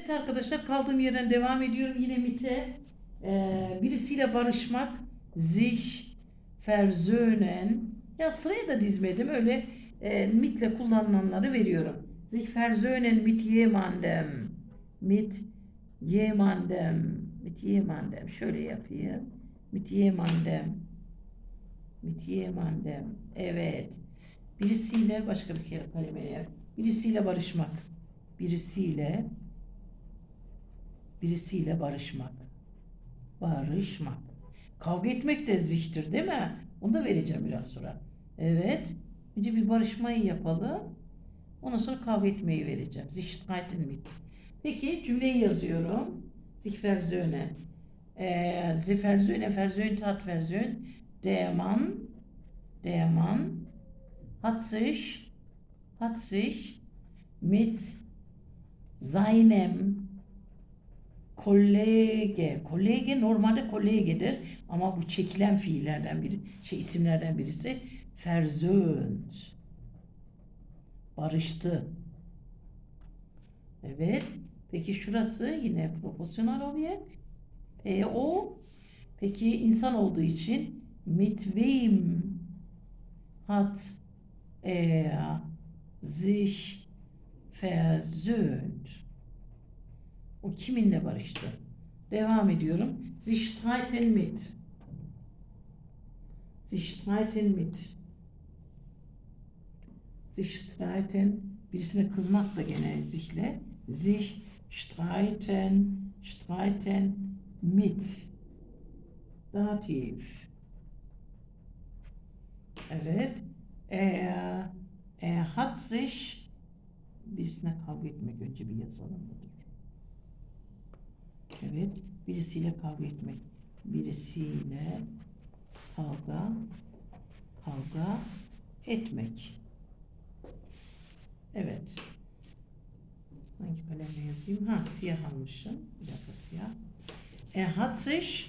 Evet arkadaşlar kaldığım yerden devam ediyorum yine MIT'e. Ee, birisiyle barışmak, sich versöhnen. Ya sıraya da dizmedim öyle e, MIT'le kullanılanları veriyorum. Sich versöhnen mit jemandem. Mit jemandem. Mit jemandem. Şöyle yapayım. Mit jemandem. Mit jemandem. Evet. Birisiyle başka bir kere kalemeye. Birisiyle barışmak. Birisiyle birisiyle barışmak. Barışmak. Kavga etmek de zihtir değil mi? Onu da vereceğim biraz sonra. Evet. Önce bir barışmayı yapalım. Ondan sonra kavga etmeyi vereceğim. Sich streiten mit. Peki cümleyi yazıyorum. Sich versöhnen. Ee, sie versöhnen, versöhnt hat versöhnt. Der Mann, der hat sich, hat sich mit seinem Kollege. Kollege normalde kollegedir ama bu çekilen fiillerden biri, şey isimlerden birisi versöhnt. Barıştı. Evet. Peki şurası yine proporsiyonel objekt. E o. Peki insan olduğu için mit wem hat er sich versöhnt? O kiminle barıştı? Devam ediyorum. Sie streiten mit. Sie streiten mit. Sie streiten birisine kızmak da gene sihle. Sich streiten, streiten mit. Dativ. Evet. Er, er hat sich birisine kavga etmek önce bir yazalım dur. Evet. Birisiyle kavga etmek. Birisiyle kavga kavga etmek. Evet. Hangi kalemle yazayım? Ha siyah almışım. Bir dakika siyah. Er hat sich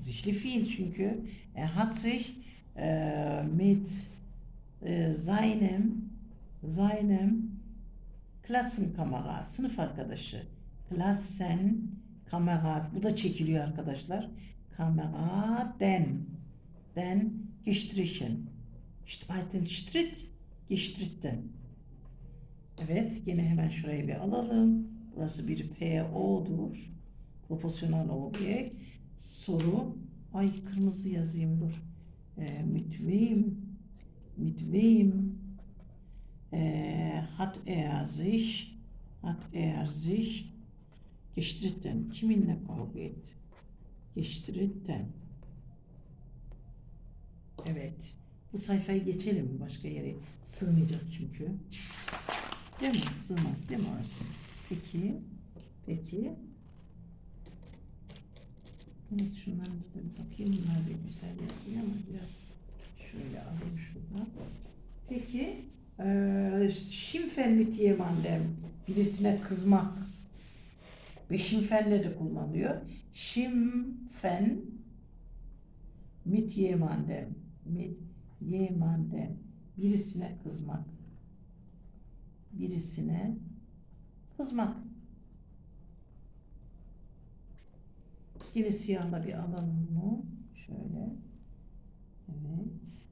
sichli fiil çünkü er hat sich äh, mit äh, seinem seinem Klassenkamerad, sınıf arkadaşı. Klassen Kamerad. Bu da çekiliyor arkadaşlar. Kameraden. Den gestrichen. Streiten, stritt, gestritten. Evet, yine hemen şurayı bir alalım. Burası bir PO'dur. Proporsiyonel objekt. Soru. Ay kırmızı yazayım dur. Ee, mit wem? Mit wem? Ee, hat er sich? Hat er sich? Gestritten. Kiminle kavga etti? Gestritten. Evet. Bu sayfayı geçelim başka yere. Sığmayacak çünkü. Değil mi? Sığmaz değil mi orası? Peki. Peki. Evet şunları da bir bakayım. Bunlar da güzel yazıyor ama biraz şöyle alayım şuradan. Peki. Eee Schimpfen mit jemandem. Birisine kızmak. Ve schimpfenle de kullanılıyor. Schimpfen mit jemandem. Mit jemandem. Birisine kızmak. Birisine kızmak. Yine siyahla bir alalım mı? Şöyle. Evet.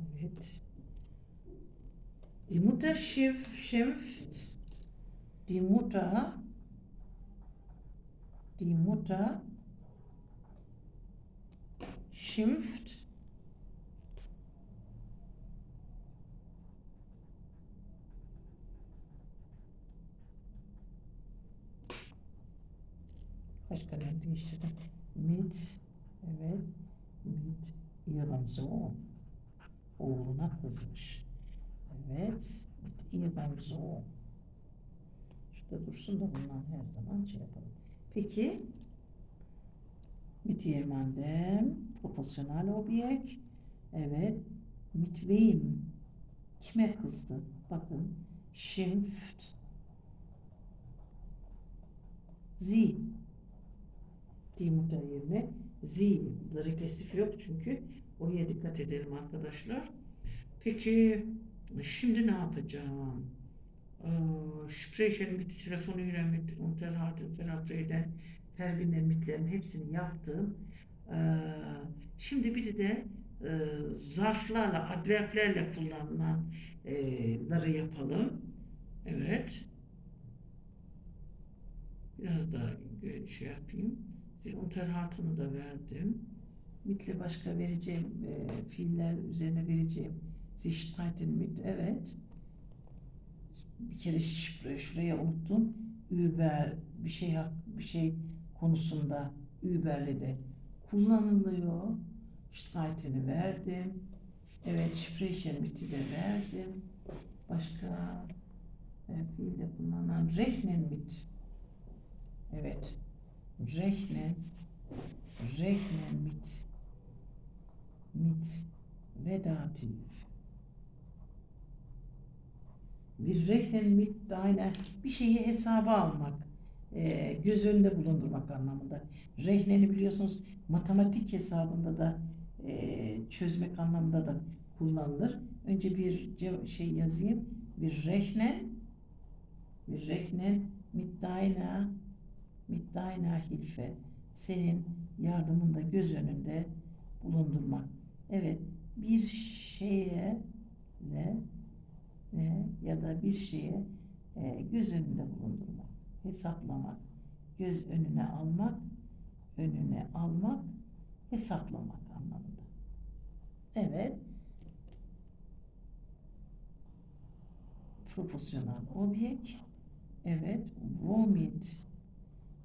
Evet. Die Mutter schimpf, schimpft. Die Mutter. Die Mutter schimpft. Kaç kalem değiştirdim? Mit, evet, mit ihrem Sohn. Oğluna kızmış. Evet, ihrem Sohn. Şurada dursun da bundan her zaman şey yapalım. Peki, mit jemandem, proporsiyonel objekt. Evet, mit wem? Kime kızdı? Bakın, schimpft. Sie. Die Mutter yerine sie. Burada regresif yok çünkü. Oraya dikkat edelim arkadaşlar. Peki şimdi ne yapacağım? Ee, Sprechen mit, telefonieren mit Unterhaltung, terapiyle Pervin'le mitlerin hepsini yaptım. Ee, şimdi biri de e, zarflarla, adverblerle kullanılanları yapalım. Evet. Biraz daha şey yapayım. Size Unterhaltung'u da verdim. Mitle başka vereceğim e, fiiller üzerine vereceğim. Sie streiten mit. Evet. Bir kere şifre, şuraya unuttum. Über bir şey bir şey konusunda überle de kullanılıyor. Streiten'i verdim. Evet, sprechen mit'i de verdim. Başka e, fiilde kullanılan rechnen mit. Evet. Rechnen rechnen mit mit ve dativ. Bir rechnen mit deine bir şeyi hesaba almak, e, göz önünde bulundurmak anlamında. Rechneni biliyorsunuz matematik hesabında da e, çözmek anlamında da kullanılır. Önce bir şey yazayım. Bir rechnen bir deiner mit deiner Hilfe senin yardımında göz önünde bulundurmak. Evet, bir şeye ve, ve ya da bir şeye e, göz önünde bulundurmak, hesaplamak, göz önüne almak, önüne almak, hesaplamak anlamında. Evet. Proporsiyonel objekt. Evet. Womit.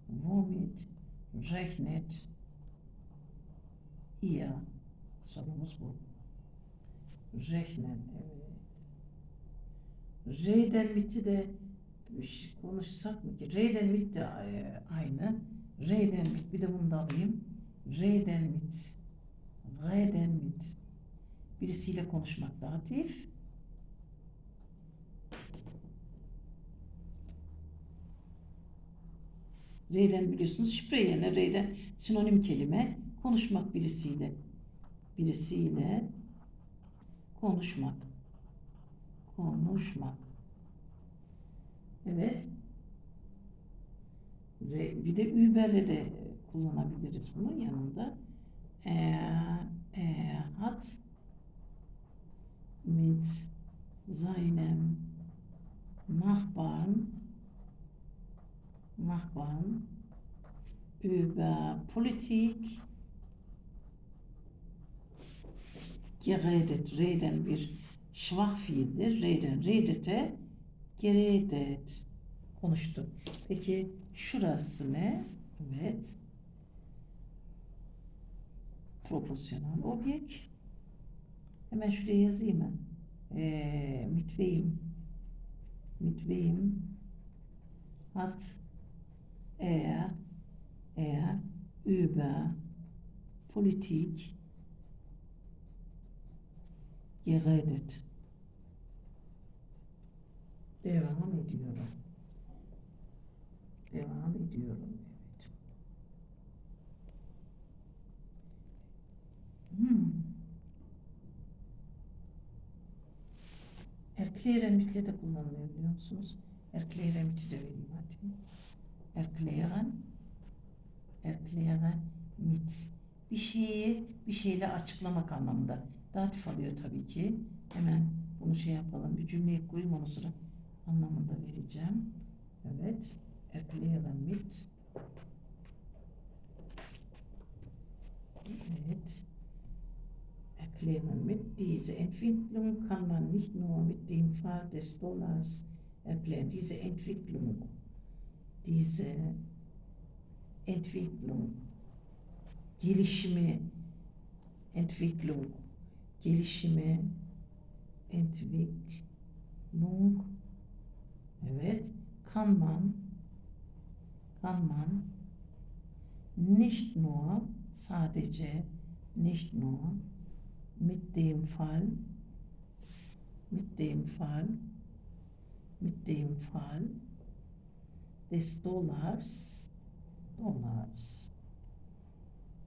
Womit rechnet ihr? Sorumuz bu. Rechnen, evet. Reden mit'i de şey konuşsak mı ki? Reden mit de e, aynı. Reden mit, bir de bunu da alayım. Reden mit. Reden mit. Birisiyle konuşmak datif. Reyden biliyorsunuz şifre yerine reyden sinonim kelime konuşmak birisiyle. Birisiyle konuşmak. Konuşmak. Evet. Re, bir de Uber'le de kullanabiliriz bunu yanında. Er, er hat mit seinem Nachbarn Nachbarn über Politik geredet. Reden bir schwach fiildir. Reden, redete, geredet. Konuştu. Peki şurası ne? Evet. Proporsiyonel objekt. Hemen şuraya yazayım mı? Ee, mit wem? Mit wem hat er, er über Politik geredet. Devam ediyorum. Devam ediyorum. Evet. Hmm. Erklären mitle de kullanılıyor biliyor musunuz? Erklären miti de vereyim hadi. Erklären erklären mit. Bir şeyi bir şeyle açıklamak anlamında. Datif alıyor tabii ki. Hemen bunu şey yapalım. Bir cümleyi kurayım onu sonra anlamında vereceğim. Evet. Erklären mit. Evet. Erklären mit. Diese Entwicklung kann man nicht nur mit dem Fall des Dollars erklären. Diese Entwicklung, diese Entwicklung, gelişimi, Entwicklung, gelişimi, Entwicklung, evet, kann man, kann nicht nur, sadece, nicht nur, mit dem Fall, mit dem Fall, mit dem Fall des Dollars, Dollars.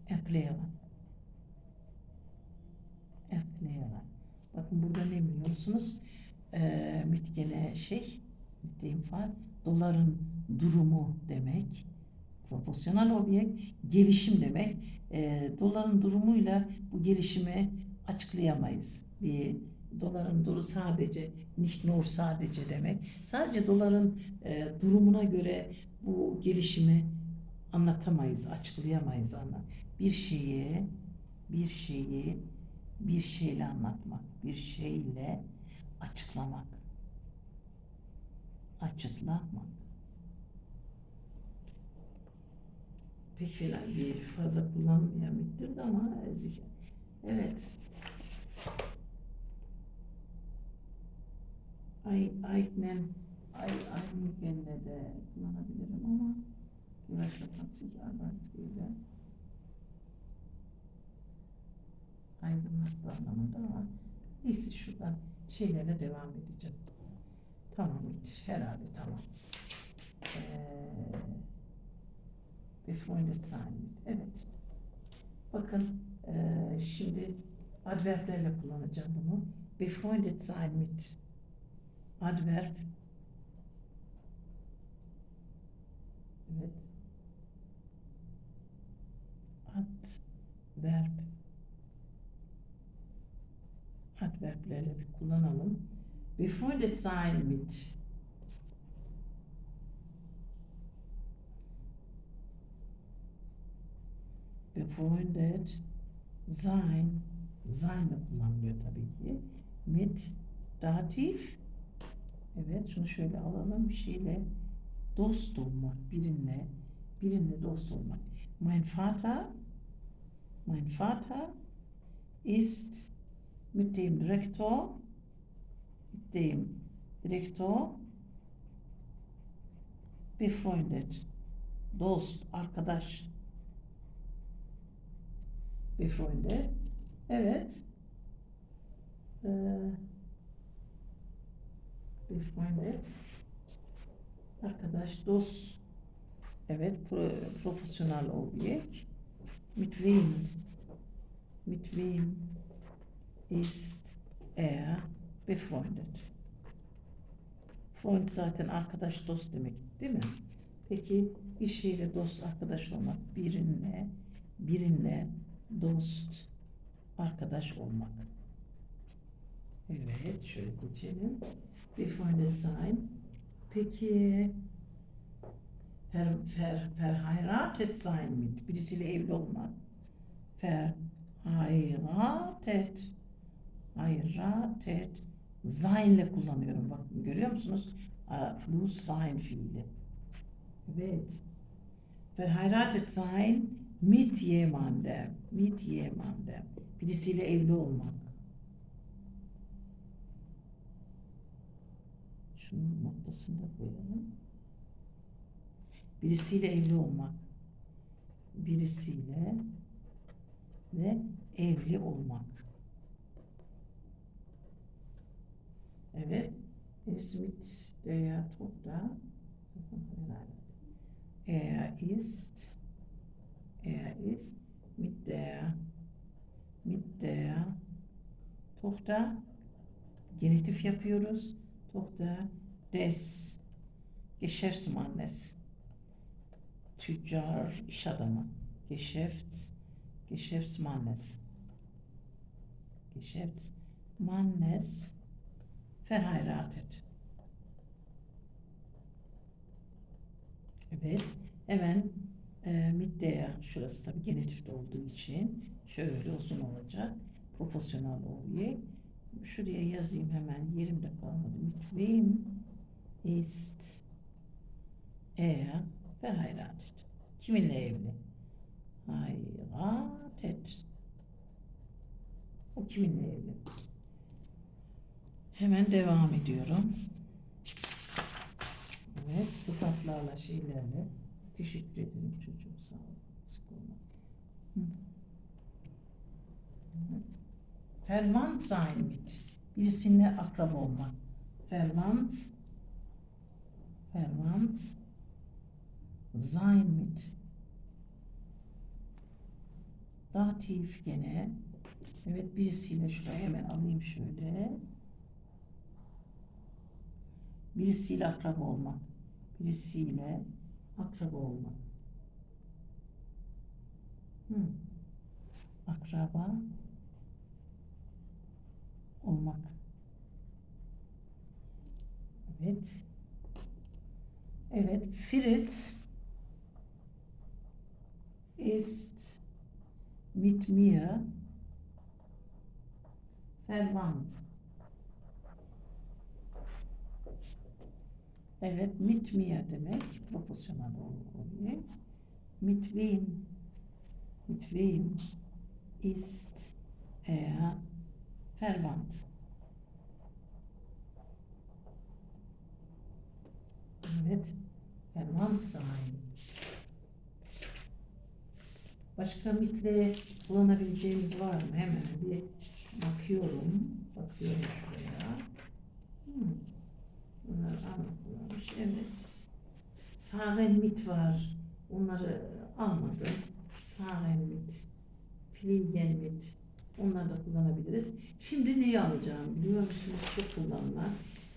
Erklären. Erklären. Bakın burada ne biliyorsunuz? Ee, mit gene şey, Fall. Doların durumu demek. Proporsiyonel objekt gelişim demek. E, doların durumuyla bu gelişimi açıklayamayız. Bir doların duru sadece nur sadece demek. Sadece doların e, durumuna göre bu gelişimi anlatamayız, açıklayamayız ana. Bir şeyi bir şeyi bir şeyle anlatmak, bir şeyle açıklamak. Açıklamak. Pek falan bir fazla kullanmayan bittir de ama ezeceğim. Evet. Ay, eignen, ay, eigene de kullanabilirim ama uğraşmaksız Arbeitsgeber. Aydınlatma anlamında ama neyse şuradan şeylere devam edeceğim. Tamam hiç herhalde tamam. Ee, befreundet sein mit. Evet. Bakın eee, şimdi adverblerle kullanacağım bunu. Befreundet sein mit. Adverb. Evet. Adverb. Adverblerle bir kullanalım. Befreundet sein mit. befreundet sein, sein kullanılıyor tabii ki. Mit datif. Evet şunu şöyle alalım bir şeyle dost olmak birinle birinle dost olmak. Mein Vater mein Vater ist mit dem Direktor mit dem Direktor befreundet. Dost, arkadaş, befreundet. Evet. Ee, befreundet. Arkadaş, dost. Evet, pro, profesyonel objekt. Mit wem? Mit wem ist er befreundet? Freund zaten arkadaş, dost demek değil mi? Peki bir şeyle dost, arkadaş olmak, birinle, birinle dost, arkadaş olmak. Evet, şöyle geçelim. Befreundet sein. Peki ver, ver, verheiratet sein mit. Birisiyle evli olmak. Verheiratet. Heiratet. Sein ile kullanıyorum. Bakın görüyor musunuz? Plus sein fiili. Evet. Verheiratet sein mit jemandem. Mit jemandem. Birisiyle evli olmak. Şunun noktasını da koyalım. Birisiyle evli olmak. Birisiyle ve evli olmak. Evet. Mit der Tochter. Er ist er ist mit der mit der Tochter genitif yapıyoruz. Tochter des Geschäftsmannes. Tüccar, iş adamı. Geschäfts, Geschäftsmannes. Geschäftsmannes verheiratet. Evet. Hemen e, mit der, şurası tabii genitifte olduğu için şöyle uzun olacak. Proporsiyonel objekt. Şuraya yazayım hemen. Yerimde kalmadı. Mit wem ist er verheiratet? Kiminle evli? Heiratet. O kiminle evli? Hemen devam ediyorum. Evet, sıfatlarla, şeylerle. Teşekkür ederim çocuğum, sağ ol. Evet. Verwandt sein mit. Birisiyle akraba olmak. Verwandt. Verwandt. Sein mit. Datif gene. Evet birisiyle şuraya hemen alayım şöyle. Birisiyle akraba olmak. Birisiyle akraba olmak. Hı. Akraba olmak. Evet. Evet. Fritz ist mit mir verwandt. Evet, mit mir demek proporsiyonel oluyor. Mit wem? Mit wem ist er verwandt? Evet, verwandt sein. Başka mitle kullanabileceğimiz var mı? Hemen bir bakıyorum. Bakıyorum şuraya. Hmm. Bunlar anlatılmış. Evet. Fahren mit var. Onları almadım. Fahren mit. Fliegen mit. Onları da kullanabiliriz. Şimdi neyi alacağım biliyor musunuz? Çok kullanılan.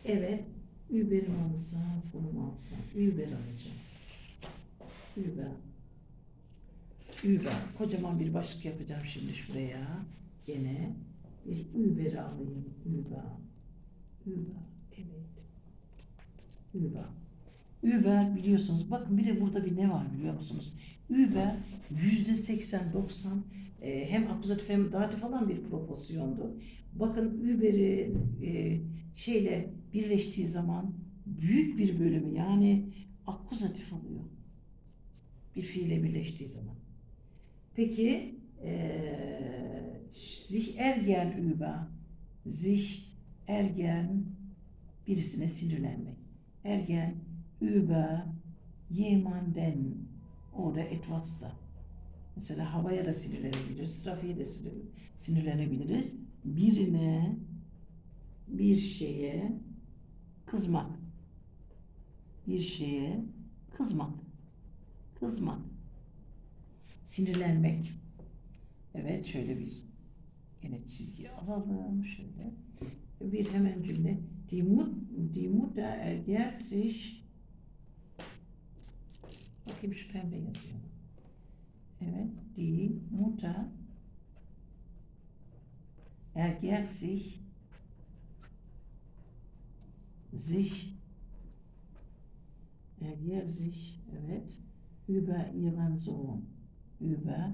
Evet. Uber'i mi alsam, bunu alsam? Uber alacağım. Uber. Uber. Kocaman bir başlık yapacağım şimdi şuraya. Gene bir Uber'i alayım. Uber. Uber. Evet. Uber. Uber biliyorsunuz. Bakın bir de burada bir ne var biliyor musunuz? Uber yüzde 80-90 e, hem akuzatif hem datif olan bir proporsiyondu. Bakın Uber'i e, şeyle birleştiği zaman büyük bir bölümü yani akuzatif oluyor. Bir fiile birleştiği zaman. Peki eee sich ergen über sich ergen birisine sinirlenmek. Ergen über jemanden oder etwas da. Mesela havaya da sinirlenebiliriz, trafiğe de sinir- sinirlenebiliriz. Birine, bir şeye kızmak. Bir şeye kızmak. Kızmak. Sinirlenmek. Evet şöyle bir yine çizgi alalım şöyle. Bir hemen cümle. Die, Mut, die Mutter ergert sich Bakayım şu pembe yazıyor. Evet. Die Mutter ergert sich sich ergert sich evet über ihren Sohn über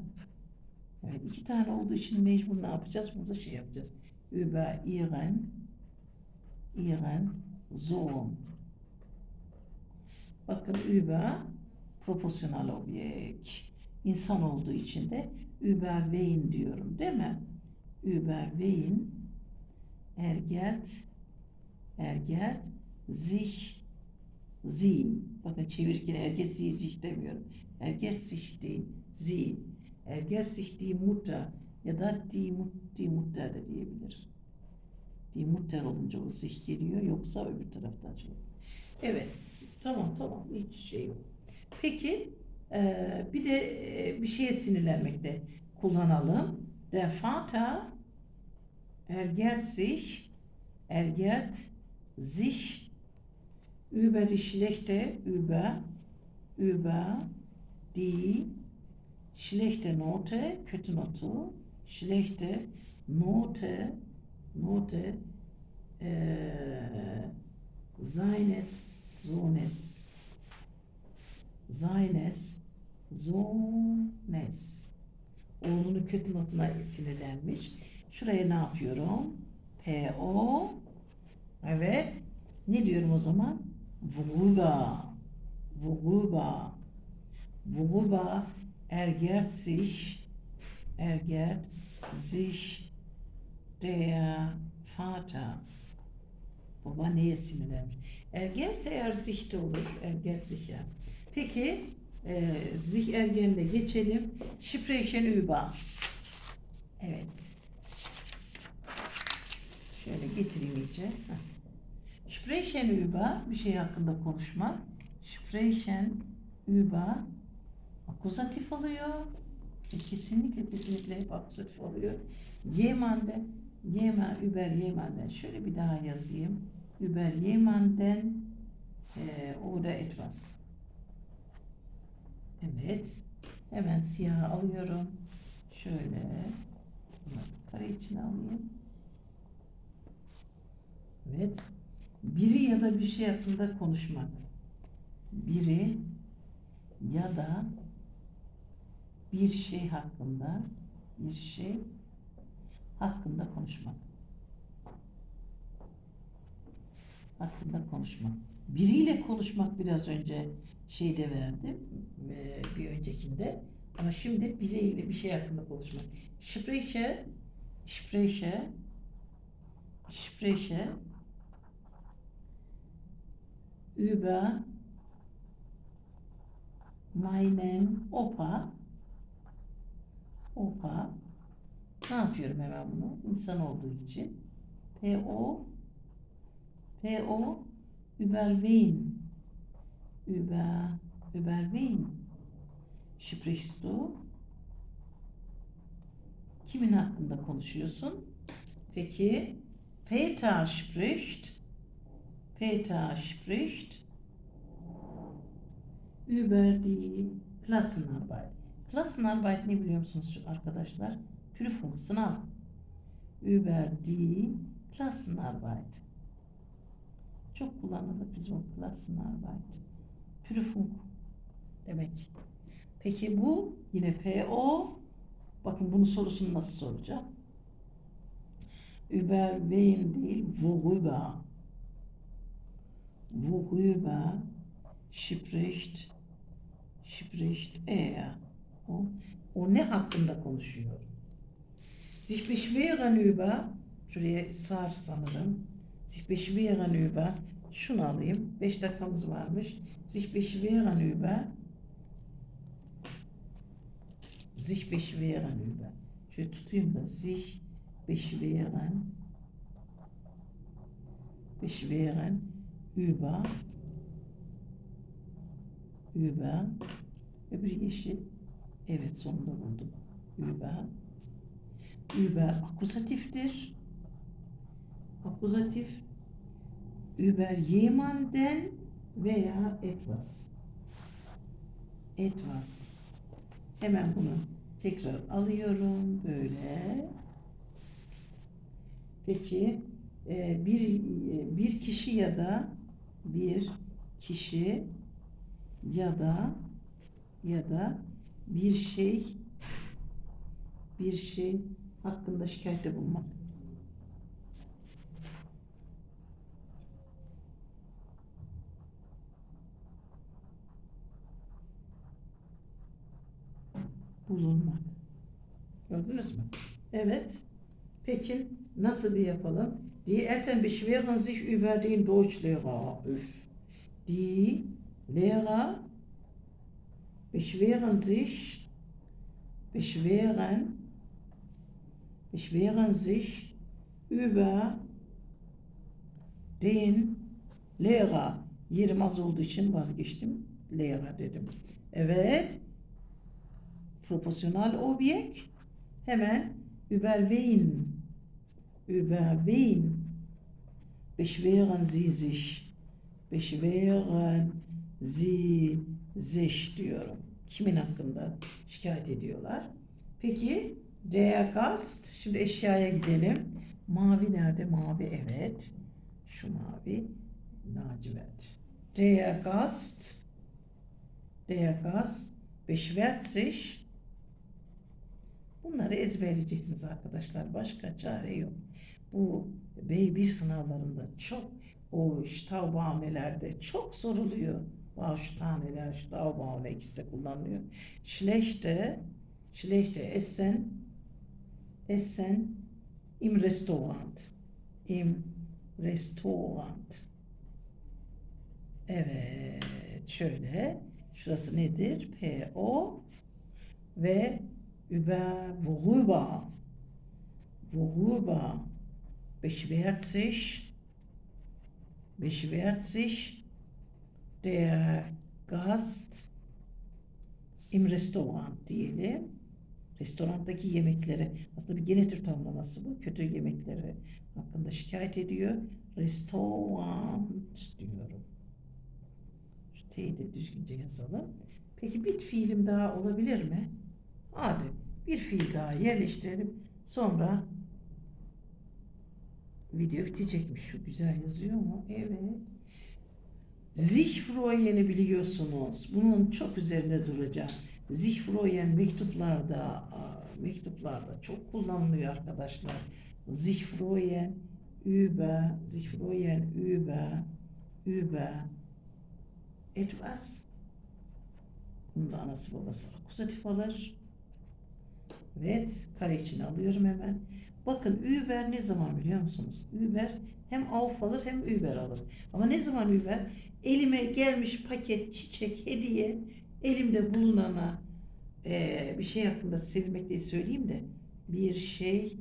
evet iki tane olduğu için mecbur ne yapacağız? Burada şey yapacağız. Über ihren ihren Sohn Bakın über proporsiyonel objekt. İnsan olduğu için de über wen diyorum değil mi? Über wen ergert ergert sich sie. Bakın çevirirken ergert sie sich demiyorum. Ergert sich die sie. Ergert sich die Mutter ya da die, die Mutter de diyebilirim. Die Mutter olunca o sich geliyor yoksa öbür taraftan şey. Evet. Tamam tamam hiç şey yok. Peki eee, bir de eee, bir şeye sinirlenmekte kullanalım. Der Vater ergert sich ergert sich über die schlechte über über die schlechte Note kötü notu schlechte Note Note eee seines Sohnes seines Sohnes oğlunun kötü notuna sinirlenmiş. Şuraya ne yapıyorum? P-O Evet. Ne diyorum o zaman? Worüber. Worüber. Worüber ergert sich ergert sich der Vater. Baba neye sinirlenmiş? Ergert eğer sich de olur. Ergert sich ya. Peki e, sich ergenle geçelim. Sprechen über. Evet. Şöyle getireyim iyice. Sprechen über bir şey hakkında konuşmak. Sprechen über akuzatif oluyor. E, kesinlikle kesinlikle hep akuzatif oluyor. Jemanden, jema, über jemanden. Şöyle bir daha yazayım. Über jemanden oder etwas. Evet. Hemen siyah alıyorum. Şöyle. Bunu kare içine alayım. Evet. Biri ya da bir şey hakkında konuşmak. Biri ya da bir şey hakkında bir şey hakkında konuşmak. Hakkında konuşmak. Biriyle konuşmak biraz önce şeyde verdim eee, bir öncekinde. Ama şimdi biriyle bir şey hakkında konuşmak. Spreche, spreche, spreche über meinen Opa. Opa. Ne yapıyorum hemen bunu? İnsan olduğu için. P-O P-O über wen? Über, über wen? Sprichst du? Kimin hakkında konuşuyorsun? Peki Peter spricht Peter spricht über die Klassenarbeit. Klassenarbeit ne biliyor musunuz arkadaşlar? Prüfung, sınav. Über die Klassenarbeit. Çok kullanılır bizim Klassenarbeit. Prüfung demek. Peki bu yine PO. Bakın bunun sorusunu nasıl soracağım? Über wen değil, worüber. Worüber spricht, spricht er? O, o ne hakkında konuşuyor? Sich beschweren über, şuraya sar sanırım. Sich beschweren über, şunu alayım. 5 dakikamız varmış. Sich beschweren über, sich beschweren über. Şöyle tutayım da sich beschweren, beschweren über, über, öbür yeşil. Evet sonunda buldum. Über, über akuzatiftir. Akuzatif über jemanden veya etwas. Etwas. Hemen bunu tekrar alıyorum böyle. Peki e, bir e, bir kişi ya da bir kişi ya da ya da bir şey bir şey hakkında şikayette bulunmak. Bulunmak. Gördünüz mü? Evet. Peki nasıl bir yapalım? Die Eltern beschweren sich über den Deutschlehrer. Üff. Die Lehrer beschweren sich, beschweren, beschweren sich über den Lehrer. Yerim az olduğu için vazgeçtim. Lehrer dedim. Evet. Proporsiyonel objekt. Hemen über wen? Über wen beschweren Sie sich? Beschweren Sie sich diyorum. Kimin hakkında şikayet ediyorlar? Peki der Gast. Şimdi eşyaya gidelim. Mavi nerede? Mavi evet. Şu mavi. Lacivert. Der Gast. Der Gast beschwert sich. Bunları ezberleyeceksiniz arkadaşlar. Başka çare yok. Bu B1 sınavlarında çok o Staubaum'lerde çok soruluyor. Bausteine, Staubaum ikisi de kullanılıyor. Schlechte, schlechte Essen, Essen im Restaurant. Im Restaurant. Evet, şöyle. Şurası nedir? P-O ve über worüber worüber beschwert sich beschwert sich der Gast im Restaurant diyelim. Restorandaki yemekleri aslında bir genetif tamlaması bu. Kötü yemekleri hakkında şikayet ediyor. Restaurant diyorum. T'yi de düzgünce yazalım. Peki bir fiilim daha olabilir mi? Hadi bir fiil daha yerleştirelim. Sonra video bitecekmiş. Şu güzel yazıyor mu? Evet. Sich biliyorsunuz. Bunun çok üzerinde duracağım. Sich freyen mektuplarda, mektuplarda çok kullanılıyor arkadaşlar. Sich freuen über, sich freuen über, über etwas. Bunun da anası babası akusatif alır. Evet, kare içine alıyorum hemen. Bakın Uber ne zaman biliyor musunuz? Uber hem auf alır hem Uber alır. Ama ne zaman Uber? Elime gelmiş paket, çiçek, hediye, elimde bulunana eee, bir şey hakkında sevilmek diye söyleyeyim de bir şey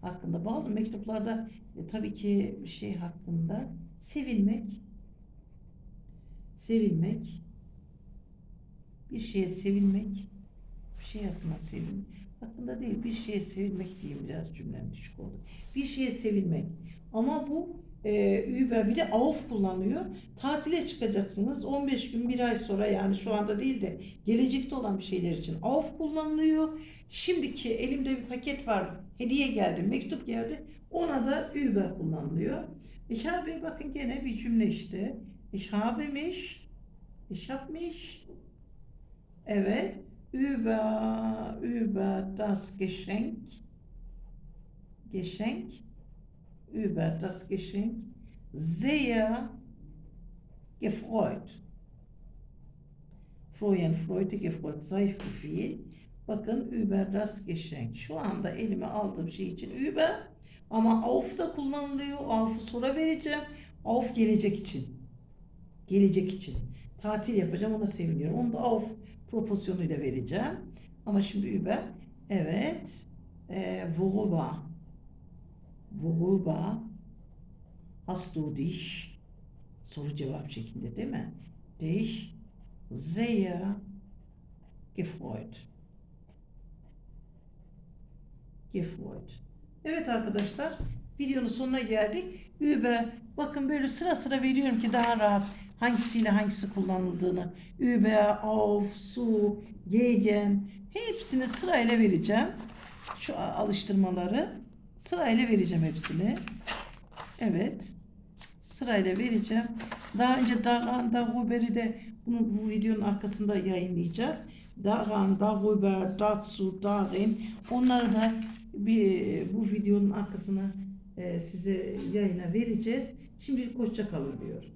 hakkında bazı mektuplarda e, tabii ki bir şey hakkında sevilmek sevilmek bir şeye sevilmek bir şey hakkında sevilmek hakkında değil bir şeye sevilmek diyeyim biraz cümlem düşük oldu. Bir şeye sevilmek. Ama bu e, Uber bir de AUF kullanıyor. Tatile çıkacaksınız 15 gün bir ay sonra yani şu anda değil de gelecekte olan bir şeyler için AUF kullanılıyor. Şimdiki elimde bir paket var. Hediye geldi, mektup geldi. Ona da Uber kullanılıyor. Ich habe bakın gene bir cümle işte. Habe mich evet über über das Geschenk Geschenk über das Geschenk sehr gefreut. Freuen, Freude, gefreut, zarf bir fiil. Bakın über das Geschenk. Şu anda elime aldığım şey için über ama auf da kullanılıyor. Auf'u sonra vereceğim. Auf gelecek için. Gelecek için. Tatil yapacağım ona seviniyorum. Onu da auf proporsiyonuyla vereceğim. Ama şimdi über. Evet. Ee, worüber? Worüber hast du soru cevap şeklinde değil mi? Dich sehr gefreut. Gefreut. Evet arkadaşlar videonun sonuna geldik. Uber bakın böyle sıra sıra veriyorum ki daha rahat hangisiyle hangisi kullanıldığını. Uber, auf, su, gegen hepsini sırayla vereceğim. Şu alıştırmaları sırayla vereceğim hepsini. Evet. Sırayla vereceğim. Daha önce Daran, Daguber'i de bunu bu videonun arkasında yayınlayacağız. Daran, Daguber, Datsu, Darin onları da bir bu videonun arkasına e, size yayına vereceğiz. Şimdilik hoşça kalın diyorum.